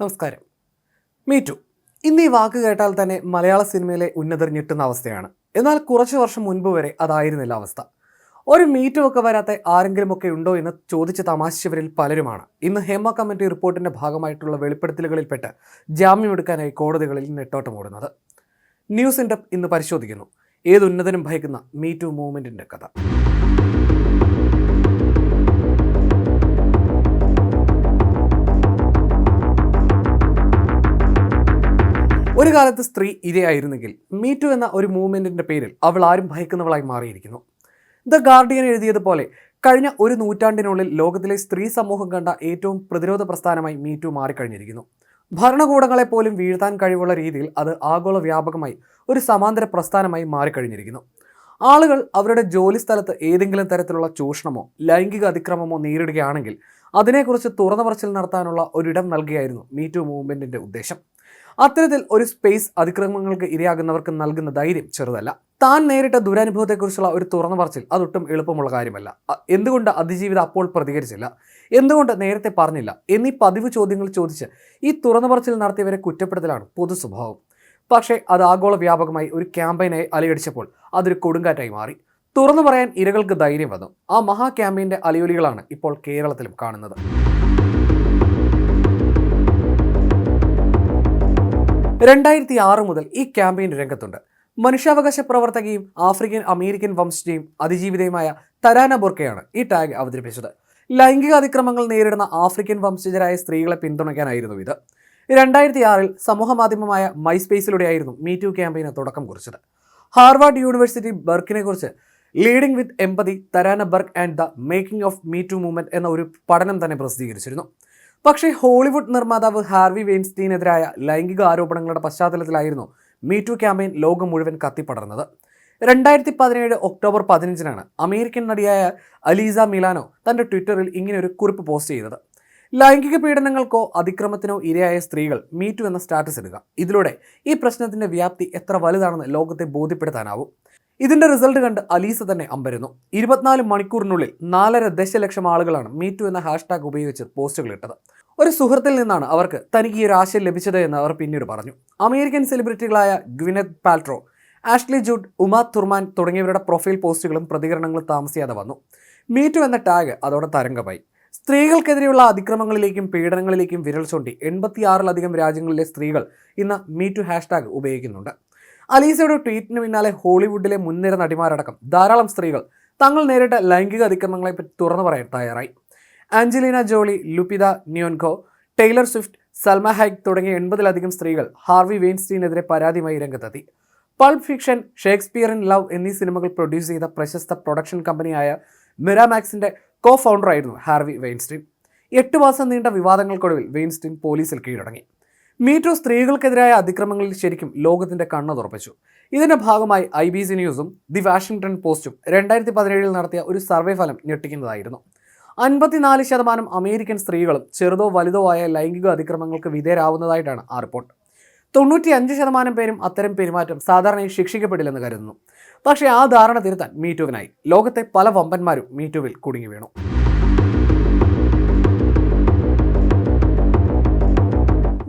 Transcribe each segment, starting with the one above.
നമസ്കാരം. മീറ്റു ഇന്ന് ഈ വാക്ക് കേട്ടാൽ തന്നെ മലയാള സിനിമയിലെ ഉന്നതർ ഞെട്ടുന്ന അവസ്ഥയാണ്. എന്നാൽ കുറച്ച് വർഷം മുൻപ് വരെ അതായിരുന്നില്ല അവസ്ഥ. ഒരു മീറ്റു ഒക്കെ വരാത്ത ആരെങ്കിലുമൊക്കെ ഉണ്ടോ എന്ന് ചോദിച്ച് തമാശിച്ചവരിൽ പലരുമാണ്. ഇന്ന് ഹേമ കമ്മിറ്റി റിപ്പോർട്ടിന്റെ ഭാഗമായിട്ടുള്ള വെളിപ്പെടുത്തലുകളിൽപ്പെട്ട് ജാമ്യമെടുക്കാനായി കോടതികളിൽ നെട്ടോട്ടമോടുന്നത് ന്യൂസ് ഇൻഡപ്പ് ഇന്ന് പരിശോധിക്കുന്നു. ഏതുന്നതനും ഭയക്കുന്ന മീറ്റു മൂവ്മെന്റിന്റെ കഥ. ഒരു കാലത്ത് സ്ത്രീ ഇരയായിരുന്നെങ്കിൽ മീറ്റു എന്ന ഒരു മൂവ്മെന്റിന്റെ പേരിൽ അവൾ ആരും ഭയക്കുന്നവളായി മാറിയിരിക്കുന്നു. ദ ഗാർഡിയൻ എഴുതിയതുപോലെ കഴിഞ്ഞ ഒരു നൂറ്റാണ്ടിനുള്ളിൽ ലോകത്തിലെ സ്ത്രീ സമൂഹം കണ്ട ഏറ്റവും പ്രതിരോധ പ്രസ്ഥാനമായി മീറ്റു മാറിക്കഴിഞ്ഞിരിക്കുന്നു. ഭരണകൂടങ്ങളെ പോലും വീഴ്ത്താൻ കഴിവുള്ള രീതിയിൽ അത് ആഗോള വ്യാപകമായി ഒരു സമാന്തര പ്രസ്ഥാനമായി മാറിക്കഴിഞ്ഞിരിക്കുന്നു. ആളുകൾ അവരുടെ ജോലി സ്ഥലത്ത് ഏതെങ്കിലും തരത്തിലുള്ള ചൂഷണമോ ലൈംഗിക അതിക്രമമോ നേരിടുകയാണെങ്കിൽ അതിനെക്കുറിച്ച് തുറന്ന പറച്ചിൽ നടത്താനുള്ള ഒരിടം നൽകിയായിരുന്നു മീറ്റു മൂവ്മെന്റിന്റെ ഉദ്ദേശം. അത്തരത്തിൽ ഒരു സ്പേസ് അതിക്രമങ്ങൾക്ക് ഇരയാകുന്നവർക്ക് നൽകുന്ന ധൈര്യം ചെറുതല്ല. താൻ നേരിട്ട ദുരനുഭവത്തെക്കുറിച്ചുള്ള ഒരു തുറന്നു പറച്ചിൽ അതൊട്ടും എളുപ്പമുള്ള കാര്യമല്ല. എന്തുകൊണ്ട് അതിജീവിത അപ്പോൾ പ്രതികരിച്ചില്ല? എന്തുകൊണ്ട് നേരത്തെ പറഞ്ഞില്ല? എന്നീ പതിവ് ചോദ്യങ്ങൾ ചോദിച്ച് ഈ തുറന്നു പറച്ചിൽ നടത്തിയവരെ കുറ്റപ്പെടുത്തലാണ് പൊതു സ്വഭാവം. പക്ഷേ അത് ആഗോള വ്യാപകമായി ഒരു ക്യാമ്പയിനായി അലയടിച്ചപ്പോൾ അതൊരു കൊടുങ്കാറ്റായി മാറി. തുറന്നു പറയാൻ ഇരകൾക്ക് ധൈര്യം വന്നു. ആ മഹാ ക്യാമ്പയിന്റെ അലയൊലികളാണ് ഇപ്പോൾ കേരളത്തിലും കാണുന്നത്. രണ്ടായിരത്തി ആറ് മുതൽ ഈ ക്യാമ്പയിൻ രംഗത്തുണ്ട്. മനുഷ്യാവകാശ പ്രവർത്തകയും ആഫ്രിക്കൻ അമേരിക്കൻ വംശജയും അതിജീവിതയുമായ തരാന ബോർക്കയാണ് ഈ ടാഗ് അവതരിപ്പിച്ചത്. ലൈംഗിക അതിക്രമങ്ങൾ നേരിടുന്ന ആഫ്രിക്കൻ വംശജരായ സ്ത്രീകളെ പിന്തുണയ്ക്കാനായിരുന്നു ഇത്. രണ്ടായിരത്തി ആറിൽ സമൂഹ മാധ്യമമായ മൈസ്പേസിലൂടെയായിരുന്നു ടു ക്യാമ്പയിന് തുടക്കം കുറിച്ചത്. ഹാർവാർഡ് യൂണിവേഴ്സിറ്റി ബർക്കിനെ കുറിച്ച് leading with empathy Tarana Burke and the making of me too movement എന്ന ഒരു പഠനം തന്നെ പ്രസിദ്ധീകരിച്ചിരുന്നു. പക്ഷേ ഹോളിവുഡ് നിർമ്മാതാവ് ഹാർവി വെയിൻസ്റ്റീനെതിരായ ലൈംഗിക ആരോപണങ്ങളുടെ പശ്ചാത്തലത്തിലായിരുന്നു മീ ടു ക്യാമ്പയിൻ ലോകം മുഴുവൻ കത്തിപ്പടർന്നത്. രണ്ടായിരത്തി പതിനേഴ് ഒക്ടോബർ പതിനഞ്ചിനാണ് അമേരിക്കൻ നടിയായ അലീസ മിലാനോ തന്റെ ട്വിറ്ററിൽ ഇങ്ങനെ ഒരു കുറിപ്പ് പോസ്റ്റ് ചെയ്തത്. ലൈംഗിക പീഡനങ്ങൾക്കോ അതിക്രമത്തിനോ ഇരയായ സ്ത്രീകൾ മീ ടു എന്ന സ്റ്റാറ്റസ് ഇടുക. ഇതിലൂടെ ഈ പ്രശ്നത്തിന്റെ വ്യാപ്തി എത്ര വലുതാണെന്ന് ലോകത്തെ ബോധ്യപ്പെടുത്താനാവും. ഇതിന്റെ റിസൾട്ട് കണ്ട് അലീസ തന്നെ അമ്പരുന്നു. ഇരുപത്തിനാല് മണിക്കൂറിനുള്ളിൽ നാലര ദശലക്ഷം ആളുകളാണ് മീ ടു എന്ന ഹാഷ്ടാഗ് ഉപയോഗിച്ച് പോസ്റ്റുകൾ ഇട്ടത്. ഒരു സുഹൃത്തിൽ നിന്നാണ് അവർക്ക് തനിക്ക് ഈ ഒരു ആശയം ലഭിച്ചത് എന്ന് അവർ പിന്നീട് പറഞ്ഞു. American സെലിബ്രിറ്റികളായ Gwyneth Paltrow Ashley Judd Uma Thurman തുടങ്ങിയവരുടെ പ്രൊഫൈൽ പോസ്റ്റുകളും പ്രതികരണങ്ങളും താമസിയാതെ വന്നു. മീറ്റു എന്ന ടാഗ് അതോടെ തരംഗമായി. സ്ത്രീകൾക്കെതിരെയുള്ള അതിക്രമങ്ങളിലേക്കും പീഡനങ്ങളിലേക്കും വിരൽ ചൂണ്ടി എൺപത്തിയാറിലധികം രാജ്യങ്ങളിലെ സ്ത്രീകൾ ഇന്ന് മീറ്റു ഹാഷ്ടാഗ് ഉപയോഗിക്കുന്നുണ്ട്. അലീസയുടെ ട്വീറ്റിന് പിന്നാലെ ഹോളിവുഡിലെ മുൻനിര നടിമാരടക്കം ധാരാളം സ്ത്രീകൾ തങ്ങൾ നേരിട്ട ലൈംഗിക അതിക്രമങ്ങളെപ്പറ്റി തുറന്നു പറയാൻ തയ്യാറായി. Angelina Jolie Lupita Nyong'o Taylor Swift Salma Hayek തുടങ്ങിയ എൺപതിലധികം സ്ത്രീകൾ ഹാർവി വെയിൻസ്റ്റീനെതിരെ പരാതിയുമായി രംഗത്തെത്തി. Pulp Fiction Shakespeare in love എന്നീ സിനിമകൾ പ്രൊഡ്യൂസ് ചെയ്ത പ്രശസ്ത പ്രൊഡക്ഷൻ കമ്പനിയായ മിറാമാക്സിന്റെ കോ ഫൗണ്ടറായിരുന്നു ഹാർവി വെയിൻസ്റ്റീൻ. എട്ട് മാസം നീണ്ട വിവാദങ്ങൾക്കൊടുവിൽ വെയിൻസ്റ്റീൻ പോലീസിൽ കീഴടങ്ങി. മീറ്റു സ്ത്രീകൾക്കെതിരായ അതിക്രമങ്ങളിൽ ശരിക്കും ലോകത്തിന്റെ കണ്ണു തുറപ്പിച്ചു. ഇതിന്റെ ഭാഗമായി ഐ ബി സി ന്യൂസും ദി വാഷിംഗ്ടൺ പോസ്റ്റും രണ്ടായിരത്തി പതിനേഴിൽ നടത്തിയ ഒരു സർവേ ഫലം ഞെട്ടിക്കുന്നതായിരുന്നു. അൻപത്തിനാല് ശതമാനം അമേരിക്കൻ സ്ത്രീകളും ചെറുതോ വലുതോ ആയ ലൈംഗിക അതിക്രമങ്ങൾക്ക് വിധേയരാവുന്നതായിട്ടാണ് ആ റിപ്പോർട്ട്. തൊണ്ണൂറ്റി അഞ്ച് ശതമാനം പേരും അത്തരം പെരുമാറ്റം സാധാരണയായി ശിക്ഷിക്കപ്പെടില്ലെന്ന് കരുതുന്നു. പക്ഷേ ആ ധാരണ തിരുത്താൻ മീറ്റുവിനായി ലോകത്തെ പല വമ്പന്മാരും മീറ്റുവിൽ കുടുങ്ങി വീണു.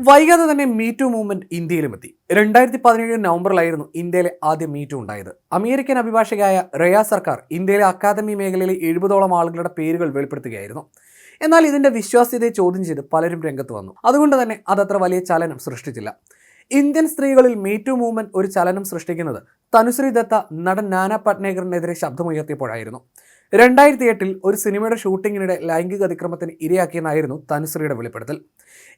വൈകാതെ തന്നെ മീറ്റു മൂവ്മെന്റ് ഇന്ത്യയിലും എത്തി രണ്ടായിരത്തി പതിനേഴ് നവംബറിലായിരുന്നു ഇന്ത്യയിലെ ആദ്യ മീറ്റു ഉണ്ടായത്. അമേരിക്കൻ അഭിഭാഷകയായ റയ സർക്കാർ ഇന്ത്യയിലെ അക്കാദമി മേഖലയിലെ എഴുപതോളം ആളുകളുടെ പേരുകൾ വെളിപ്പെടുത്തുകയായിരുന്നു. എന്നാൽ ഇതിന്റെ വിശ്വാസ്യതയെ ചോദ്യം ചെയ്ത് പലരും രംഗത്ത് വന്നു. അതുകൊണ്ട് തന്നെ അതത്ര വലിയ ചലനം സൃഷ്ടിച്ചില്ല. ഇന്ത്യൻ സ്ത്രീകളിൽ മീറ്റു മൂവ്മെന്റ് ഒരു ചലനം സൃഷ്ടിക്കുന്നത് തനുശ്രീ ദത്ത നടൻ നാനാ പട്നേക്കറിനെതിരെ ശബ്ദമുയർത്തിയപ്പോഴായിരുന്നു. രണ്ടായിരത്തി എട്ടിൽ ഒരു സിനിമയുടെ ഷൂട്ടിങ്ങിനിടെ ലൈംഗിക അതിക്രമത്തിന് ഇരയാക്കിയെന്നായിരുന്നു തനുശ്രീയുടെ വെളിപ്പെടുത്തൽ.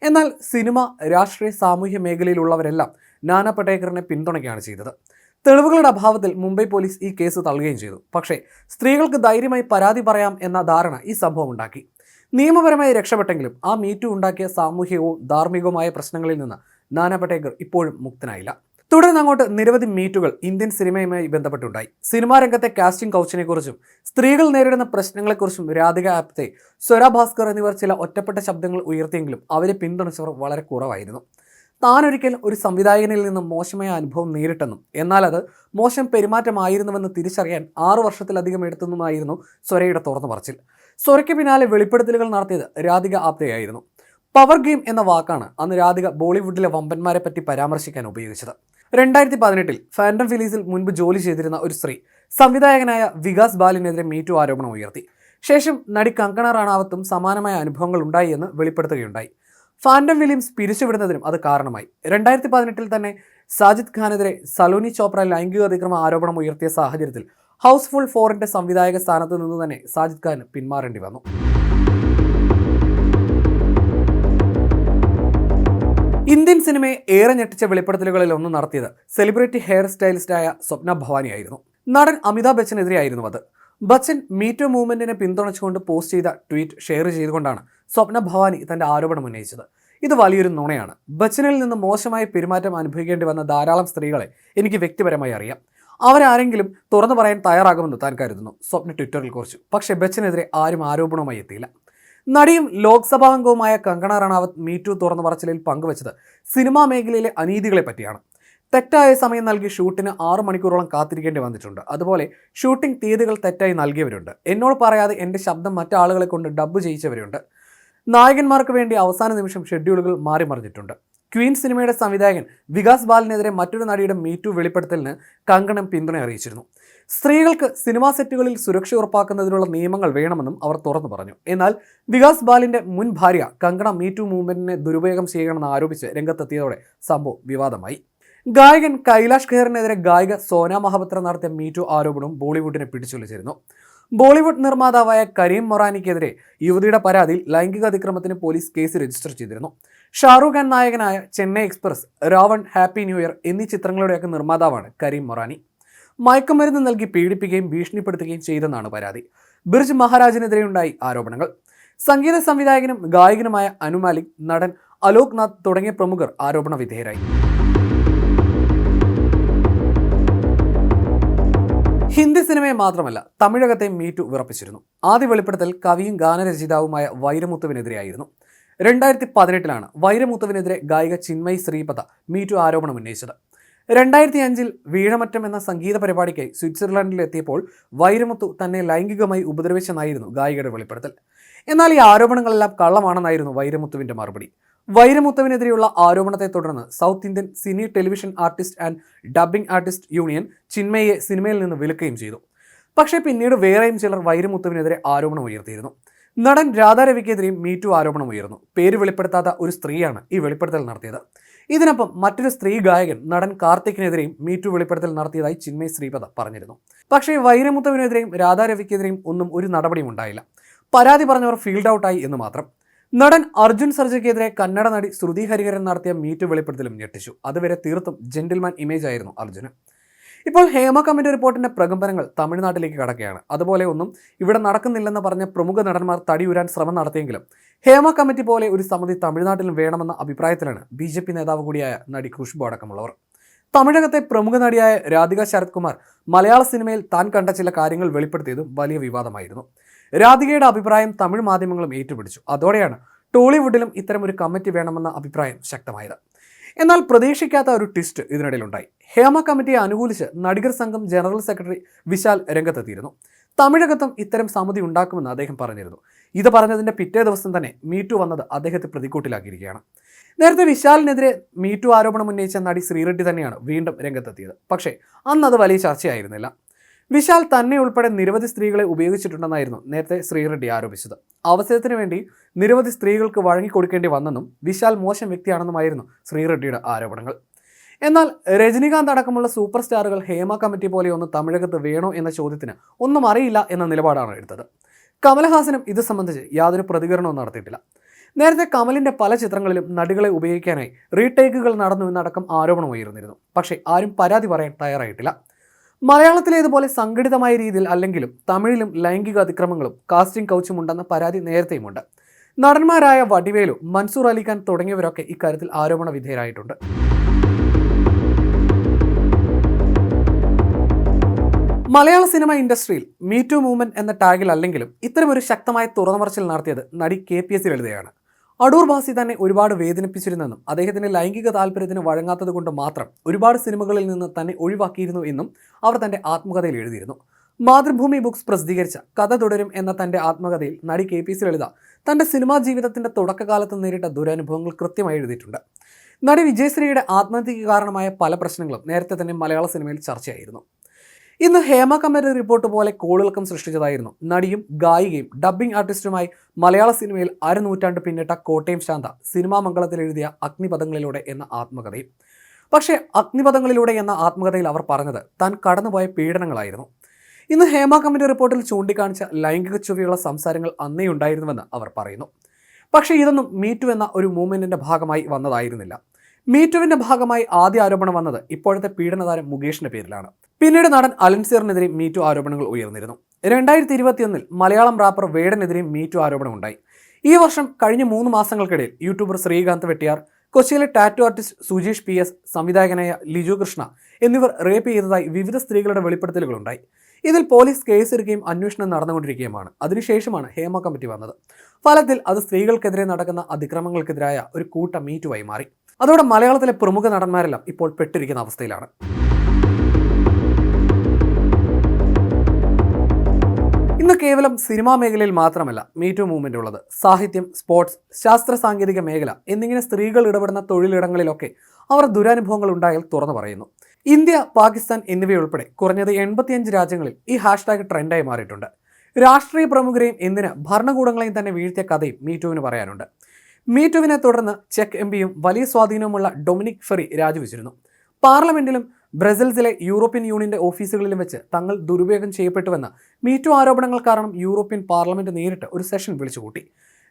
എന്നാൽ സിനിമ രാഷ്ട്രീയ സാമൂഹ്യ മേഖലയിലുള്ളവരെല്ലാം നാനാ പട്ടേക്കറിനെ പിന്തുണയ്ക്കുകയാണ് ചെയ്തത്. തെളിവുകളുടെ അഭാവത്തിൽ മുംബൈ പോലീസ് ഈ കേസ് തള്ളുകയും ചെയ്തു. പക്ഷേ സ്ത്രീകൾക്ക് ധൈര്യമായി പരാതി പറയാം എന്ന ധാരണ ഈ സംഭവം ഉണ്ടാക്കി. നിയമപരമായി രക്ഷപ്പെട്ടെങ്കിലും ആ മീറ്റു ഉണ്ടാക്കിയ സാമൂഹികവും ധാർമ്മികവുമായ പ്രശ്നങ്ങളിൽ നിന്ന് നാനാ പട്ടേക്കർ ഇപ്പോഴും മുക്തനായില്ല. തുടർന്ന് അങ്ങോട്ട് നിരവധി മീറ്റുകൾ ഇന്ത്യൻ സിനിമയുമായി ബന്ധപ്പെട്ടുണ്ടായി. സിനിമാ രംഗത്തെ കാസ്റ്റിംഗ് കൗച്ചിനെ കുറിച്ചും സ്ത്രീകൾ നേരിടുന്ന പ്രശ്നങ്ങളെക്കുറിച്ചും രാധിക ആപ്തെ സ്വര ഭാസ്കർ എന്നിവർ ചില ഒറ്റപ്പെട്ട ശബ്ദങ്ങൾ ഉയർത്തിയെങ്കിലും അവരെ പിന്തുണച്ചവർ വളരെ കുറവായിരുന്നു. താൻ ഒരിക്കൽ ഒരു സംവിധായകനിൽ നിന്നും മോശമായ അനുഭവം നേരിട്ടെന്നും എന്നാൽ അത് മോശം പെരുമാറ്റമായിരുന്നുവെന്ന് തിരിച്ചറിയാൻ ആറു വർഷത്തിലധികം എടുത്തെന്നുമായിരുന്നു സ്വരയുടെ തുറന്നു പറച്ചിൽ. സ്വരയ്ക്ക് പിന്നാലെ വെളിപ്പെടുത്തലുകൾ നടത്തിയത് രാധിക ആപ്തയായിരുന്നു പവർ ഗെയിം എന്ന വാക്കാണ് അന്ന് രാധിക ബോളിവുഡിലെ വമ്പന്മാരെ പറ്റി പരാമർശിക്കാൻ ഉപയോഗിച്ചത്. രണ്ടായിരത്തി പതിനെട്ടിൽ ഫാൻഡം ഫിലീസിൽ മുൻപ് ജോലി ചെയ്തിരുന്ന ഒരു സ്ത്രീ സംവിധായകനായ വികാസ് ബാലിനെതിരെ മീറ്റു ആരോപണം ഉയർത്തി. ശേഷം നടി കങ്കണ റാണാവത്തും സമാനമായ അനുഭവങ്ങൾ ഉണ്ടായി എന്ന് വെളിപ്പെടുത്തുകയുണ്ടായി. ഫാൻഡം വില്യംസ് പിരിച്ചുവിടുന്നതിനും അത് കാരണമായി. രണ്ടായിരത്തി പതിനെട്ടിൽ തന്നെ സാജിദ് ഖാനെതിരെ സലോനി ചോപ്ര ലൈംഗിക അതിക്രമ ആരോപണം ഉയർത്തിയ സാഹചര്യത്തിൽ ഹൗസ്ഫുൾ ഫോറിന്റെ സംവിധായക സ്ഥാനത്ത് നിന്ന് തന്നെ സാജിദ് ഖാൻ പിന്മാറേണ്ടി വന്നു. ഇന്ത്യൻ സിനിമയെ ഏറെ ഞെട്ടിച്ച വെളിപ്പെടുത്തലുകളിൽ ഒന്ന് നടത്തിയത് സെലിബ്രിറ്റി ഹെയർ സ്റ്റൈലിസ്റ്റായ സ്വപ്ന ഭവാനിയായിരുന്നു. നടൻ അമിതാഭ് ബച്ചനെതിരെയായിരുന്നു അത്. ബച്ചൻ മീറ്റോ മൂവ്മെന്റിനെ പിന്തുണച്ചുകൊണ്ട് പോസ്റ്റ് ചെയ്ത ട്വീറ്റ് ഷെയർ ചെയ്തുകൊണ്ടാണ് സ്വപ്ന ഭവാനി തന്റെ ആരോപണം ഉന്നയിച്ചത്. ഇത് വലിയൊരു നുണയാണ്. ബച്ചനിൽ നിന്ന് മോശമായ പെരുമാറ്റം അനുഭവിക്കേണ്ടി വന്ന ധാരാളം സ്ത്രീകളെ എനിക്ക് വ്യക്തിപരമായി അറിയാം. അവരാരെങ്കിലും തുറന്നു പറയാൻ തയ്യാറാകുമെന്ന് താൻ കരുതുന്നു. സ്വപ്ന ട്വിറ്ററിൽ കുറിച്ചു. പക്ഷേ ബച്ചനെതിരെ ആരും ആരോപണവുമായി എത്തിയില്ല. നടിയും ലോക്സഭാ അംഗവുമായ കങ്കണ റണാവത്ത് മീറ്റു തുറന്നു പറച്ചിലിൽ പങ്കുവച്ചത് സിനിമാ മേഖലയിലെ അനീതികളെ പറ്റിയാണ്. തെറ്റായ സമയം നൽകി ഷൂട്ടിന് ആറു മണിക്കൂറോളം കാത്തിരിക്കേണ്ടി വന്നിട്ടുണ്ട്. അതുപോലെ ഷൂട്ടിംഗ് തീയതികൾ തെറ്റായി നൽകിയവരുണ്ട്. എന്നോട് പറയാതെ എന്റെ ശബ്ദം മറ്റാളുകളെ കൊണ്ട് ഡബ്ബ് ചെയ്യിച്ചവരുണ്ട്. നായകന്മാർക്ക് വേണ്ടി അവസാന നിമിഷം ഷെഡ്യൂളുകൾ മാറി മറിഞ്ഞിട്ടുണ്ട് ക്വീൻ സിനിമയുടെ സംവിധായകൻ വികാസ് ബാലിനെതിരെ മറ്റൊരു നടിയുടെ മീറ്റു വെളിപ്പെടുത്തലിന് കങ്കണം പിന്തുണ അറിയിച്ചിരുന്നു. സ്ത്രീകൾക്ക് സിനിമാ സെറ്റുകളിൽ സുരക്ഷ ഉറപ്പാക്കുന്നതിനുള്ള നിയമങ്ങൾ വേണമെന്നും അവർ തുറന്നു പറഞ്ഞു. എന്നാൽ വികാസ് ബാലിന്റെ മുൻ ഭാര്യ കങ്കണ മീറ്റു മൂവ്മെന്റിനെ ദുരുപയോഗം ചെയ്യണമെന്ന് ആരോപിച്ച് രംഗത്തെത്തിയതോടെ സംഭവം വിവാദമായി. ഗായകൻ കൈലാഷ് ഖേറിനെതിരെ ഗായിക സോന മഹാപത്ര നടത്തിയ മീറ്റു ആരോപണവും ബോളിവുഡിനെ പിടിച്ചുലച്ചിരുന്നു. ബോളിവുഡ് നിർമ്മാതാവായ കരീം മൊറാനിക്കെതിരെ യുവതിയുടെ പരാതിയിൽ ലൈംഗിക അതിക്രമത്തിന് പോലീസ് കേസ് രജിസ്റ്റർ ചെയ്തിരുന്നു. ഷാറൂഖ് ഖാൻ നായകനായ Chennai express Ra One happy new year എന്നീ ചിത്രങ്ങളുടെയൊക്കെ നിർമ്മാതാവാണ് കരീം മൊറാനി. മയക്കുമരുന്ന് നൽകി പീഡിപ്പിക്കുകയും ഭീഷണിപ്പെടുത്തുകയും ചെയ്തെന്നാണ് പരാതി. ബിർജ് മഹാരാജിനെതിരെയുണ്ടായി ആരോപണങ്ങൾ. സംഗീത സംവിധായകനും ഗായകനുമായ അനുമാലിക് നടൻ അലോക് നാഥ് തുടങ്ങിയ പ്രമുഖർ ആരോപണ വിധേയരായി ഹിന്ദി സിനിമയെ മാത്രമല്ല തമിഴകത്തെ മീറ്റു വിറപ്പിച്ചിരുന്നു. ആദ്യ വെളിപ്പെടുത്തൽ കവിയും ഗാനരചയിതാവുമായ വൈരമുത്തുവിനെതിരെയായിരുന്നു. രണ്ടായിരത്തി പതിനെട്ടിലാണ് വൈരമുത്തുവിനെതിരെ ഗായിക ചിന്മയ് ശ്രീപത മീറ്റു ആരോപണം ഉന്നയിച്ചത്. രണ്ടായിരത്തി അഞ്ചിൽ വീഴമറ്റം എന്ന സംഗീത പരിപാടിക്കായി സ്വിറ്റ്സർലൻഡിലെത്തിയപ്പോൾ വൈരമുത്തു തന്നെ ലൈംഗികമായി ഉപദ്രവിച്ചെന്നായിരുന്നു ഗായികയുടെ വെളിപ്പെടുത്തൽ. എന്നാൽ ഈ ആരോപണങ്ങളെല്ലാം കള്ളമാണെന്നായിരുന്നു വൈരമുത്തുവിന്റെ മറുപടി. വൈരമുത്തുവിനെതിരെയുള്ള ആരോപണത്തെ തുടർന്ന് south Indian cine television artist and dubbing artist union ചിന്മയെ സിനിമയിൽ നിന്ന് വിലക്കുകയും ചെയ്തു. പക്ഷേ പിന്നീട് വേറെയും ചിലർ വൈരമുത്തവിനെതിരെ ആരോപണം ഉയർത്തിയിരുന്നു. നടൻ രാധാരവിക്കെതിരെയും മീറ്റു ആരോപണം ഉയർന്നു. പേര് വെളിപ്പെടുത്താത്ത ഒരു സ്ത്രീയാണ് ഈ വെളിപ്പെടുത്തൽ നടത്തിയത്. ഇതിനൊപ്പം മറ്റൊരു സ്ത്രീ ഗായകൻ നടൻ കാർത്തിക്കിനെതിരെയും മീറ്റു വെളിപ്പെടുത്തൽ നടത്തിയതായി ചിന്മയ് ശ്രീപദ പറഞ്ഞിരുന്നു. പക്ഷേ വൈരമുത്തവിനെതിരെയും രാധാരവിക്കെതിരെയും ഒന്നും ഒരു നടപടിയും ഉണ്ടായില്ല. പരാതി പറഞ്ഞവർ ഫീൽഡ് ഔട്ടായി എന്ന് മാത്രം. നടൻ അർജുൻ സർജയ്ക്കെതിരെ കന്നഡ നടി ശ്രുതി ഹരിഹരൻ നടത്തിയ മീറ്റ് വെളിപ്പെടുത്തലും ഞെട്ടിച്ചു. അതുവരെ തീർത്തും ജെന്റിൽമാൻ ഇമേജ് ആയിരുന്നു അർജുന്. ഇപ്പോൾ ഹേമ കമ്മിറ്റി റിപ്പോർട്ടിന്റെ പ്രകമ്പനങ്ങൾ തമിഴ്നാട്ടിലേക്ക് കടക്കുകയാണ്. അതുപോലെ ഒന്നും ഇവിടെ നടക്കുന്നില്ലെന്ന് പറഞ്ഞ പ്രമുഖ നടന്മാർ തടിയുരാൻ ശ്രമം നടത്തിയെങ്കിലും ഹേമ കമ്മിറ്റി പോലെ ഒരു സമിതി തമിഴ്നാട്ടിലും വേണമെന്ന അഭിപ്രായത്തിലാണ് ബി നേതാവ് കൂടിയായ നടി ഖുഷ്ബു അടക്കമുള്ളവർ. തമിഴകത്തെ പ്രമുഖ നടിയായ രാധിക ശരത് കുമാർ മലയാള സിനിമയിൽ താൻ കണ്ട ചില കാര്യങ്ങൾ വെളിപ്പെടുത്തിയതും വലിയ വിവാദമായിരുന്നു. രാധികയുടെ അഭിപ്രായം തമിഴ് മാധ്യമങ്ങളും ഏറ്റുപിടിച്ചു. അതോടെയാണ് ടോളിവുഡിലും ഇത്തരം ഒരു കമ്മിറ്റി വേണമെന്ന അഭിപ്രായം ശക്തമായത്. എന്നാൽ പ്രതീക്ഷിക്കാത്ത ഒരു ട്വിസ്റ്റ് ഇതിനിടയിലുണ്ടായി. ഹേമ കമ്മിറ്റിയെ അനുകൂലിച്ച് നടികർ സംഘം ജനറൽ സെക്രട്ടറി വിശാൽ രംഗത്തെത്തിയിരുന്നു. തമിഴകത്തും ഇത്തരം സമിതി ഉണ്ടാക്കുമെന്ന് അദ്ദേഹം പറഞ്ഞിരുന്നു. ഇത് പറഞ്ഞതിന്റെ പിറ്റേ ദിവസം തന്നെ മീറ്റു വന്നത് അദ്ദേഹത്തെ പ്രതിക്കൂട്ടിലാക്കിയിരിക്കുകയാണ്. നേരത്തെ വിശാലിനെതിരെ മീറ്റു ആരോപണം ഉന്നയിച്ച നടി ശ്രീറെഡ്ഡി തന്നെയാണ് വീണ്ടും രംഗത്തെത്തിയത്. പക്ഷേ അന്ന് അത് വലിയ ചർച്ചയായിരുന്നില്ല. വിശാൽ തന്നെ ഉൾപ്പെടെ നിരവധി സ്ത്രീകളെ ഉപയോഗിച്ചിട്ടുണ്ടെന്നായിരുന്നു നേരത്തെ ശ്രീറെഡ്ഡി ആരോപിച്ചത്. അവസരത്തിന് വേണ്ടി നിരവധി സ്ത്രീകൾക്ക് വഴങ്ങിക്കൊടുക്കേണ്ടി വന്നെന്നും വിശാൽ മോശം വ്യക്തിയാണെന്നുമായിരുന്നു ശ്രീറെഡ്ഡിയുടെ ആരോപണങ്ങൾ. എന്നാൽ രജനീകാന്ത് അടക്കമുള്ള സൂപ്പർ സ്റ്റാറുകൾ ഹേമ കമ്മിറ്റി പോലെ ഒന്ന് തമിഴകത്ത് വേണോ എന്ന ചോദ്യത്തിന് ഒന്നും അറിയില്ല എന്ന നിലപാടാണ് എടുത്തത്. കമലഹാസനും ഇത് സംബന്ധിച്ച് യാതൊരു പ്രതികരണവും നടത്തിയിട്ടില്ല. നേരത്തെ കമലിന്റെ പല ചിത്രങ്ങളിലും നടികളെ ഉപയോഗിക്കാനായി റീടേക്കുകൾ നടന്നു എന്നടക്കം ആരോപണം ഉയർന്നിരുന്നു. പക്ഷേ ആരും പരാതി പറയാൻ തയ്യാറായിട്ടില്ല. മലയാളത്തിലേതുപോലെ സംഘടിതമായ രീതിയിൽ അല്ലെങ്കിലും തമിഴിലും ലൈംഗിക അതിക്രമങ്ങളും കാസ്റ്റിംഗ് കൗച്ചും ഉണ്ടെന്ന പരാതി നേരത്തെയുമുണ്ട്. നടന്മാരായ വടിവേലു മൻസൂർ അലിഖാൻ തുടങ്ങിയവരൊക്കെ ഇക്കാര്യത്തിൽ ആരോപണ വിധേയരായിട്ടുണ്ട് മലയാള സിനിമ ഇൻഡസ്ട്രിയിൽ മീ ടു മൂവ്മെന്റ് എന്ന ടാഗിൽ അല്ലെങ്കിലും ഇത്തരമൊരു ശക്തമായ തുറന്നുമറച്ചിൽ നടത്തിയത് നടി കെ പി എസ് ലളിതയാണ്. അടൂർ ബാസി തന്നെ ഒരുപാട് വേദനിപ്പിച്ചിരുന്നെന്നും അദ്ദേഹത്തിന്റെ ലൈംഗിക താല്പര്യത്തിന് വഴങ്ങാത്തത് കൊണ്ട് മാത്രം ഒരുപാട് സിനിമകളിൽ നിന്ന് തന്നെ ഒഴിവാക്കിയിരുന്നു എന്നും അവർ തന്റെ ആത്മകഥയിൽ എഴുതിയിരുന്നു. മാതൃഭൂമി ബുക്സ് പ്രസിദ്ധീകരിച്ച കഥ തുടരും എന്ന തന്റെ ആത്മകഥയിൽ നടി കെ പി സി ലളിത തന്റെ സിനിമാ ജീവിതത്തിന്റെ തുടക്കകാലത്ത് നേരിട്ട ദുരനുഭവങ്ങൾ കൃത്യമായി എഴുതിയിട്ടുണ്ട്. നടി വിജയശ്രീയുടെ ആത്മഹത്യക്ക് കാരണമായ പല പ്രശ്നങ്ങളും നേരത്തെ തന്നെ മലയാള സിനിമയിൽ ചർച്ചയായിരുന്നു. ഇന്ന് ഹേമ റിപ്പോർട്ട് പോലെ കോളിളക്കം സൃഷ്ടിച്ചതായിരുന്നു. നടിയും ഗായികയും ഡബ്ബിംഗ് ആർട്ടിസ്റ്റുമായി മലയാള സിനിമയിൽ അരനൂറ്റാണ്ട് പിന്നിട്ട കോട്ടയം ശാന്ത സിനിമാ മംഗളത്തിൽ എഴുതിയ അഗ്നിപഥങ്ങളിലൂടെ എന്ന ആത്മകഥയും. പക്ഷേ അഗ്നിപഥങ്ങളിലൂടെ എന്ന ആത്മകഥയിൽ അവർ പറഞ്ഞത് താൻ കടന്നുപോയ പീഡനങ്ങളായിരുന്നു. ഇന്ന് ഹേമ റിപ്പോർട്ടിൽ ചൂണ്ടിക്കാണിച്ച ലൈംഗിക ചുവയുള്ള സംസാരങ്ങൾ അന്നേ ഉണ്ടായിരുന്നുവെന്ന് അവർ പറയുന്നു. പക്ഷേ ഇതൊന്നും മീറ്റു എന്ന ഒരു മൂവ്മെന്റിന്റെ ഭാഗമായി വന്നതായിരുന്നില്ല. മീറ്റുവിന്റെ ഭാഗമായി ആദ്യ ആരോപണം വന്നത് ഇപ്പോഴത്തെ പീഡനതാരം മുകേഷിന്റെ പേരിലാണ്. പിന്നീട് നടൻ അലൻസിയറിനെതിരെ മീറ്റു ആരോപണങ്ങൾ ഉയർന്നിരുന്നു. രണ്ടായിരത്തി ഇരുപത്തിയൊന്നിൽ മലയാളം റാപ്പർ വേടനെതിരെയും മീറ്റു ആരോപണം ഉണ്ടായി ഈ വർഷം കഴിഞ്ഞ മൂന്ന് മാസങ്ങൾക്കിടയിൽ യൂട്യൂബർ ശ്രീകാന്ത് വെട്ടിയാർ കൊച്ചിയിലെ tattoo artist Sujeesh P S സംവിധായകനായ ലിജു കൃഷ്ണ എന്നിവർ റേപ്പ് ചെയ്തതായി വിവിധ സ്ത്രീകളുടെ വെളിപ്പെടുത്തലുകളുണ്ടായി. ഇതിൽ പോലീസ് കേസെടുക്കുകയും അന്വേഷണം നടന്നുകൊണ്ടിരിക്കുകയുമാണ്. അതിനുശേഷമാണ് ഹേമ കമ്മിറ്റി വന്നത്. ഫലത്തിൽ അത് സ്ത്രീകൾക്കെതിരെ നടക്കുന്ന അതിക്രമങ്ങൾക്കെതിരായ ഒരു കൂട്ട മീറ്റുമായി മാറി. അതോടെ മലയാളത്തിലെ പ്രമുഖ നടന്മാരെല്ലാം ഇപ്പോൾ പെട്ടിരിക്കുന്ന അവസ്ഥയിലാണ്. ഇന്ന് കേവലം സിനിമാ മേഖലയിൽ മാത്രമല്ല മീറ്റു മൂവ്മെന്റ് ഉള്ളത്. സാഹിത്യം സ്പോർട്സ് ശാസ്ത്ര സാങ്കേതിക മേഖല എന്നിങ്ങനെ സ്ത്രീകൾ ഇടപെടുന്ന തൊഴിലിടങ്ങളിലൊക്കെ അവർ ദുരനുഭവങ്ങൾ ഉണ്ടായാൽ തുറന്നു പറയുന്നു. ഇന്ത്യ പാകിസ്ഥാൻ എന്നിവയുൾപ്പെടെ കുറഞ്ഞത് എൺപത്തിയഞ്ച് രാജ്യങ്ങളിൽ ഈ ഹാഷ്ടാഗ് ട്രെൻഡായി മാറിയിട്ടുണ്ട്. രാഷ്ട്രീയ പ്രമുഖരെയും എന്തിന് ഭരണകൂടങ്ങളെയും തന്നെ വീഴ്ത്തിയ കഥയും മീറ്റുവിന് പറയാനുണ്ട്. മീറ്റുവിനെ തുടർന്ന് ചെക്ക് എം പിയും വലിയ സ്വാധീനവുമുള്ള ഡൊമിനിക് ഫെറി രാജിവെച്ചിരുന്നു. പാർലമെന്റിലും ബ്രസൽസിലെ യൂറോപ്യൻ യൂണിയന്റെ ഓഫീസുകളിലും വെച്ച് തങ്ങൾ ദുരുപയോഗം ചെയ്യപ്പെട്ടുവെന്ന മീറ്റു ആരോപണങ്ങൾ കാരണം യൂറോപ്യൻ പാർലമെന്റ് നേരിട്ട് ഒരു സെഷൻ വിളിച്ചുകൂട്ടി.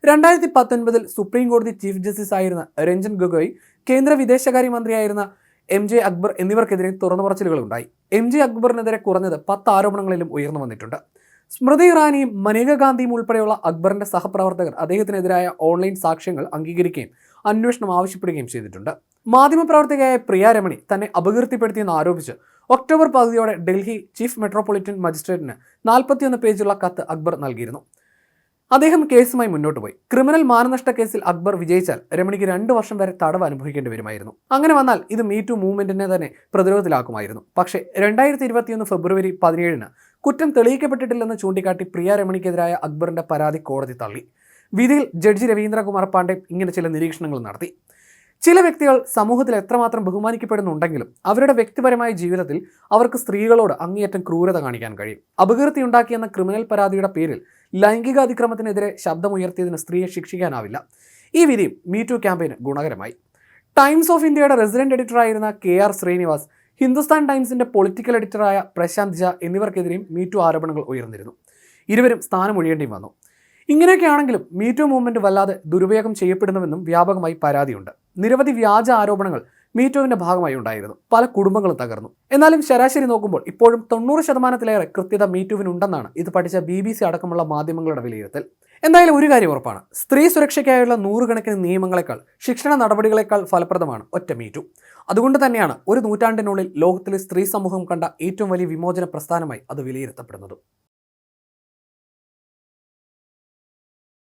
രണ്ടായിരത്തി പത്തൊൻപതിൽ സുപ്രീം കോടതി ചീഫ് ജസ്റ്റിസ് ആയിരുന്ന രഞ്ജൻ ഗൊഗോയ് കേന്ദ്ര വിദേശകാര്യ മന്ത്രിയായിരുന്ന എം ജെ അക്ബർ എന്നിവർക്കെതിരെ തുറന്നു പറച്ചിലുകളുണ്ടായി. എം ജെ അക്ബറിനെതിരെ കുറഞ്ഞത് പത്ത് ആരോപണങ്ങളിലും ഉയർന്നു വന്നിട്ടുണ്ട്. സ്മൃതി ഇറാനിയും മനേക ഗാന്ധിയും ഉൾപ്പെടെയുള്ള അക്ബറിന്റെ സഹപ്രവർത്തകർ അദ്ദേഹത്തിനെതിരായ ഓൺലൈൻ സാക്ഷ്യങ്ങൾ അംഗീകരിക്കുകയും അന്വേഷണം ആവശ്യപ്പെടുകയും ചെയ്തിട്ടുണ്ട്. മാധ്യമപ്രവർത്തകയായ പ്രിയ രമണി തന്നെ അപകീർത്തിപ്പെടുത്തിയെന്ന് ആരോപിച്ച് ഒക്ടോബർ പകുതിയോടെ ഡൽഹി ചീഫ് മെട്രോപൊളിറ്റൻ മജിസ്ട്രേറ്റിന് നാൽപ്പത്തിയൊന്ന് പേജുള്ള കത്ത് അക്ബർ നൽകിയിരുന്നു. അദ്ദേഹം കേസുമായി മുന്നോട്ട് പോയി. ക്രിമിനൽ മാനനഷ്ട കേസിൽ അക്ബർ വിജയിച്ചാൽ രമണിക്ക് രണ്ട് വർഷം വരെ തടവ് അനുഭവിക്കേണ്ടി വരുമായിരുന്നു. അങ്ങനെ വന്നാൽ ഇത് മീ ടു മൂവ്മെന്റിനെ തന്നെ പ്രതിരോധത്തിലാക്കുമായിരുന്നു. പക്ഷേ രണ്ടായിരത്തി ഇരുപത്തിയൊന്ന് ഫെബ്രുവരി പതിനേഴിന് കുറ്റം തെളിയിക്കപ്പെട്ടിട്ടില്ലെന്ന് ചൂണ്ടിക്കാട്ടി പ്രിയ രമണിക്കെതിരായ അക്ബറിന്റെ പരാതി കോടതി തള്ളി. വിധിയിൽ ജഡ്ജി രവീന്ദ്രകുമാർ പാണ്ഡെ ഇങ്ങനെ ചില നിരീക്ഷണങ്ങൾ നടത്തി. ചില വ്യക്തികൾ സമൂഹത്തിൽ എത്രമാത്രം ബഹുമാനിക്കപ്പെടുന്നുണ്ടെങ്കിലും അവരുടെ വ്യക്തിപരമായ ജീവിതത്തിൽ അവർക്ക് സ്ത്രീകളോട് അങ്ങേയറ്റം ക്രൂരത കാണിക്കാൻ കഴിയും. അപകീർത്തി ഉണ്ടാക്കിയെന്ന ക്രിമിനൽ പരാതിയുടെ പേരിൽ ലൈംഗിക അതിക്രമത്തിനെതിരെ ശബ്ദമുയർത്തിയതിന് സ്ത്രീയെ ശിക്ഷിക്കാനാവില്ല. ഈ വിധിയും ടു ക്യാമ്പയിന് ഗുണകരമായി. ടൈംസ് ഓഫ് ഇന്ത്യയുടെ റെസിഡന്റ് എഡിറ്ററായിരുന്ന കെ ആർ ശ്രീനിവാസ് ഹിന്ദുസ്ഥാൻ ടൈംസിന്റെ പൊളിറ്റിക്കൽ എഡിറ്ററായ പ്രശാന്ത് ഝാ എന്നിവർക്കെതിരെയും മീ ടു ആരോപണങ്ങൾ ഉയർന്നിരുന്നു. ഇരുവരും സ്ഥാനമൊഴിയേണ്ടിയും വന്നു. ഇങ്ങനെയൊക്കെയാണെങ്കിലും ടു മൂവ്മെന്റ് വല്ലാതെ ദുരുപയോഗം ചെയ്യപ്പെടുന്നുവെന്നും വ്യാപകമായി പരാതിയുണ്ട്. നിരവധി വ്യാജ ആരോപണങ്ങൾ മീറ്റുവിന്റെ ഭാഗമായി ഉണ്ടായിരുന്നു. പല കുടുംബങ്ങളും തകർന്നു. എന്നാലും ശരാശരി നോക്കുമ്പോൾ ഇപ്പോഴും തൊണ്ണൂറ് ശതമാനത്തിലേറെ കൃത്യത മീറ്റോവിനുണ്ടെന്നാണ് ഇത് പഠിച്ച ബി ബി സി അടക്കമുള്ള മാധ്യമങ്ങളുടെ വിലയിരുത്തൽ. എന്തായാലും ഒരു കാര്യം ഉറപ്പാണ്. സ്ത്രീ സുരക്ഷയ്ക്കായുള്ള നൂറുകണക്കിന് നിയമങ്ങളെക്കാൾ ശിക്ഷണ നടപടികളെക്കാൾ ഫലപ്രദമാണ് ഒറ്റ മീറ്റു. അതുകൊണ്ട് തന്നെയാണ് ഒരു നൂറ്റാണ്ടിനുള്ളിൽ ലോകത്തിലെ സ്ത്രീ സമൂഹം കണ്ട ഏറ്റവും വലിയ വിമോചന പ്രസ്ഥാനമായി അത് വിലയിരുത്തപ്പെടുന്നതും.